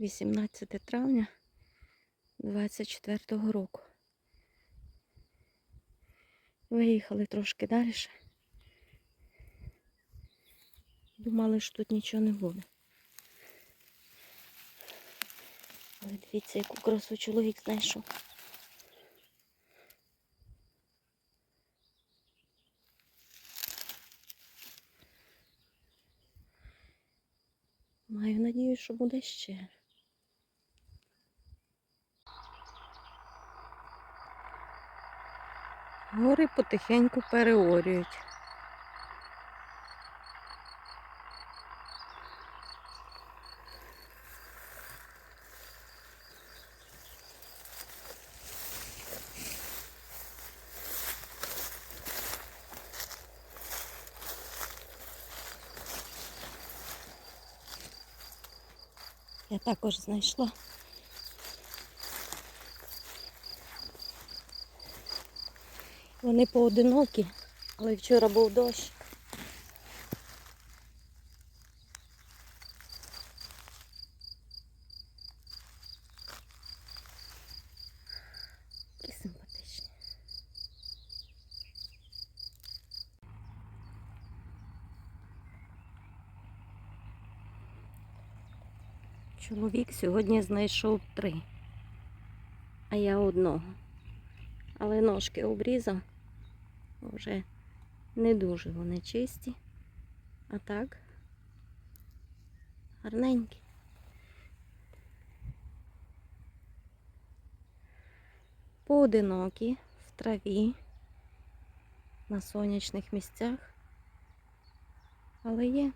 18 травня 24 року. Виїхали трошки далі. Думали, що тут нічого не буде. Але дивіться, яку красу чоловік знайшов. Маю надію, що буде ще. Гори потихеньку переорюють. Я також знайшла. Вони поодинокі, але вчора був дощ. І симпатичні. Чоловік сьогодні знайшов три, а я одного. Але ножки обрізав. Вже не дуже вони чисті. А так гарненькі. Поодинокі в траві, на сонячних місцях. Але є.